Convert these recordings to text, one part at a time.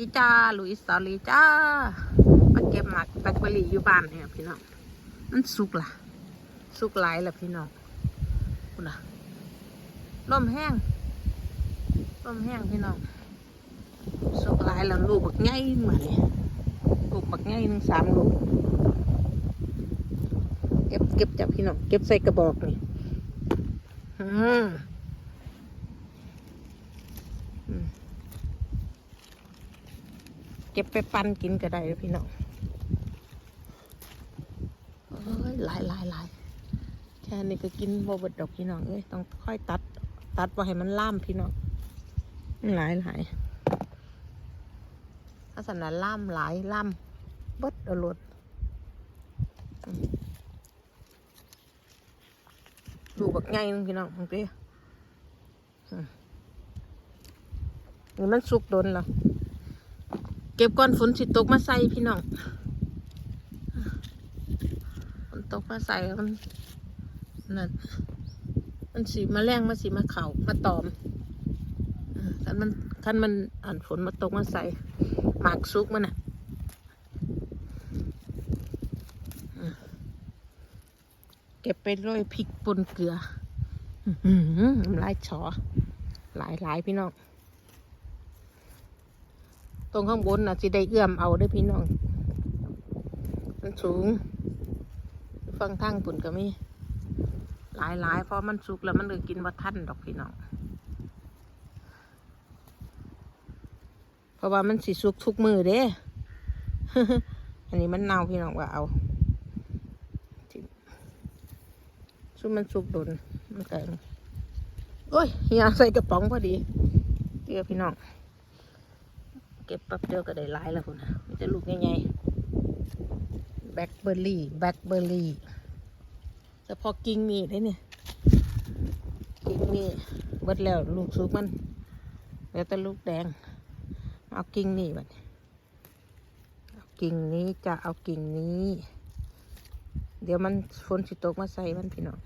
ลีจ้าลุยสตอรี่จ้ามาเก็บหมักแบล็คเบอร์รี่อยู่บ้านเนี่ยพี่น้องมันสุกล่ะ สุกหลายล่ะพี่น้องคุณน่ะลมแห้งลมแห้งพี่น้องสุกหลายแล้วลูกบักใหญ่มาเนี่ยลูกบักใหญ่หนึ่งสามลูกเก็บเก็บจับพี่น้องเก็บใส่กระบอกนี่อืมอืม เก็บไปปั่นกินก็ได้พี่น้องเอ้ยหลายหลายหลายแค่นี้ก็กินบ่เบดดอกพี่น้องเอ้ยต้องค่อยตัด ตัดไว่าให้มันล่ามพี่น้องหลายหลายถ้าสันนั้นล่ามหลายล่ามบดเอารดดูแบักไงนึงพี่น้องมึงเตี้นี่มันสุกโดนแล้ว เก็บก้อนฝนสิตกมาใส่พี่น้องฝนตกมาใส่มันนั่นมันสีมาแรงมาสีมาเข่ามาตอมอืมคันมันคันมันอ่านฝนมาตกมาใส่หมากซุกมันอะเก็บไปโรยพริกป่นเกลือหือน้ำลายฉอหลายหลายพี่น้อง รงข้างบนน่ะสิได้เอื้อมเอาได้พี่น้อง มันสูง ฟังทางปุ่นก็มี หลายหลายเพราะมันสุกแล้วมันเลยกินว่าท่านดอกพี่น้อง เพราะว่ามันสิสุกทุกมือเด้ อันนี้มันเน่าพี่น้องว่าเอาซุมมันสุกดนมันเกินโอ้ยเฮียใส่กระป๋องพอดีเดี๋ยวพี่น้อง เก็บแป๊บเดียวก็ได้หลายแล้วคุณนะมันจะลูกใหญ่ๆแบล็คเบอร์รี่แบล็คเบอร์รี่แต่พอกิ่งมีได้เนี่ยกิ่งมีเบิดแล้วลูกสุกมันแล้วแต่ลูกแดง เอากิ่งนี่บัดเอากิ่งนี้จะเอากิ่งนี้ เดี๋ยวมันฝนสิตกมาใส่มันพี่น้อง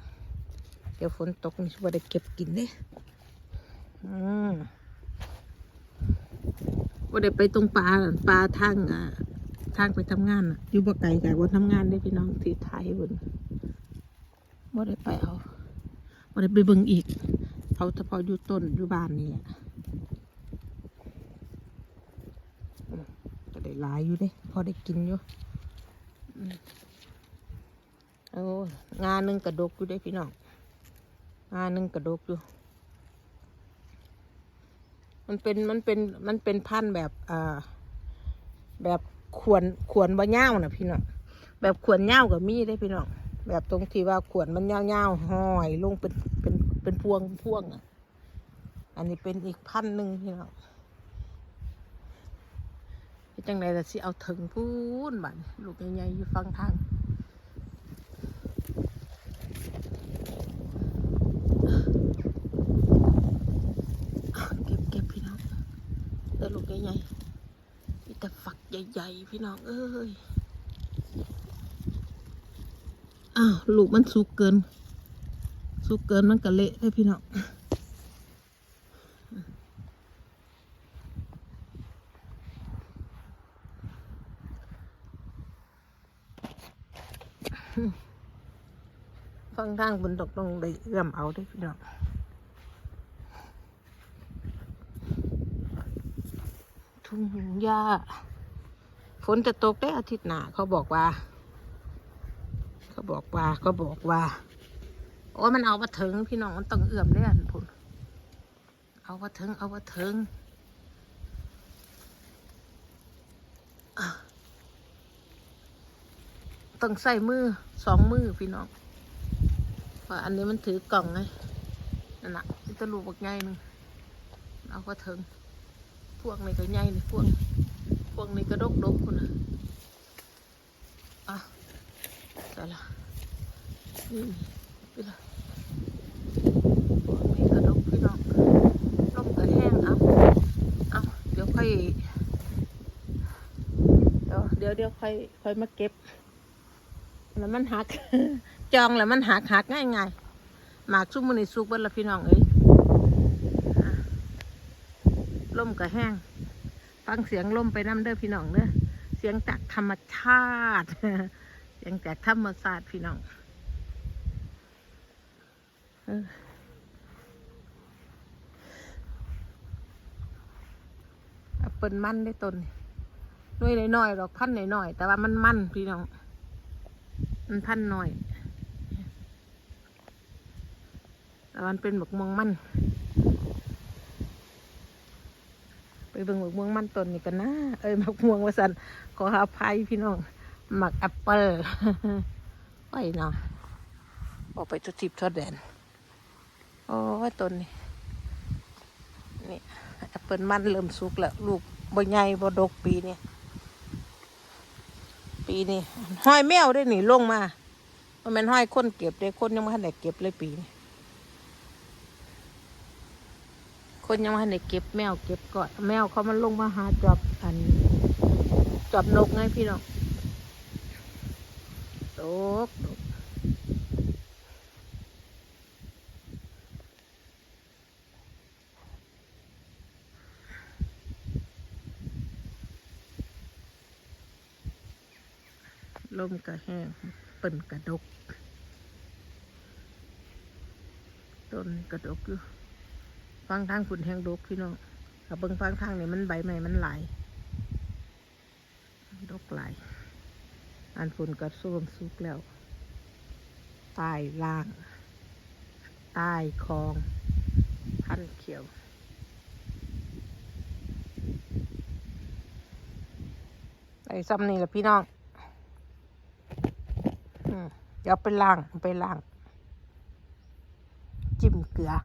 เดี๋ยวฝนตกนี่ว่าได้เก็บกินเด้อืม ว่าเดี๋ยวไปตรงปลาปลาทางอ่าทางไปทำงานน่ะอยู่บ่ไกลจากวันทำงานได้พี่น้องที่ไทยบนว่าได้ไปเอาว่าได้ไปเบิ่งอีก เอาเฉพาะอยู่ต้นอยู่บ้านนี่แหละก็ได้หลายอยู่เด้พอได้กินอยู่อืมโอ้งานหนึ่งกระดกอยู่ได้พี่น้องงานหนึ่งกระดกอยู่ มันเป็นมันเป็นมันเป็นพันธุ์แบบอ่าแบบขวนขวนบะเง่าวนะพี่น้องแบบขวนเง่ากับมีได้พี่น้องแบบตรงที่ว่าขวนมันเง่าเง่าห้อยลงเป็นเป็นเป็นพวงพวงอะ อันนี้เป็นอีกพันหนึ่งพี่น้องจังไดแต่สิเอาถึงพูนบันลูกใหญ่ๆอยู่ฟังทาง เก็บเก็บพี่น้องเดี๋ยวลูก ใหญ่ๆมีแต่ฝักใหญ่ๆ พี่น้องเอ้ย อ้าวลูกมันสุกเกิน สุกเกินมันก็เละเลยพี่น้องฟังทางบนดอกต้องได้เอื้อมเอาได้พี่น้อง ทุ่งหญ้า ฝนจะตกได้อาทิตย์หน้าเขาบอกว่า เขาบอกว่าเขาบอกว่าโอ้มันเอามาถึงพี่น้องมันต้องเอื้อมเล่นพุ่นเอามาถึงเอามาถึงต้องใส่มือสองมือพี่น้องเพราะอันนี้มันถือกล่องไงนั่นน่ะจะลูกบักใหนึงเอามาถึง พวกนี้ก็ใหญ่นี่พวกพวกนี้ก็ดกดกคนน่ะอะแต่ละนี่พี่ละพวกนี้ก็ดกพี่น้องลมก็แห้งเอาเอาเดี๋ยวค่อยเดี๋ยวเดี๋ยวเดี๋ยวค่อยค่อยมาเก็บแล้วมันหัก จองแล้วมันหักหักง่ายง่ายหมากซุ่มมันในี่สุกเบิ้ละพี่น้องเอ้ยอะ ลมก็แห้ง ฟังเสียงลมไปน้ำเด้อพี่น้องเด้อเสียงจากธรรมชาติเสียงจากธรรมศาสตร์พี่น้องเออแอปเปิลมันได้ต้นนี่หน่วยน้อยๆดอกพันธุ์น้อยๆแต่ว่ามันมันพี่น้อง มันพันธุ์น้อย แต่มันเป็นบักม่วงมัน ไปเบิ่งบักม่วงมันต้นนี่กันนะ เอ้ยบักม่วงว่าสันขออภัยพี่น้องหมักแอปเปิลโอ้เนาะออกไปทุทิพทอดแดนโอ้ยต้นนี่นี่แอปเปิลมันเริ่มสุกแล้วลูกบใหญ่บดกปีนี้ปีนี้ห้อยแมวได้วยนี่ลงมามันเป็นห้อยคนเก็บเลยคนยังไม่ทันได้เก็บเลยปีนี้ คนยังม่ทันได้เก็บแมวเก็บก่อนแมวเขามันลงมาหาจอบอันจอบนกไงพี่น้องตกตกลมก็แห้งเปิ่นกระดก ต้นกระดกอยู่ ฟังทางฝุ่นแห้งดกพี่น้องกับเบิ่งฟังทางนี่มันใบใหม่มันหลายดกหลาย อันฝุ่นก็ส้มสุกแล้วใต้ล่างใต้คลองพันเขียวไอ้ซ้ำนี่แหละพี่น้องเดี๋ยวไปล้างไปล้าง จิ้มเกลือ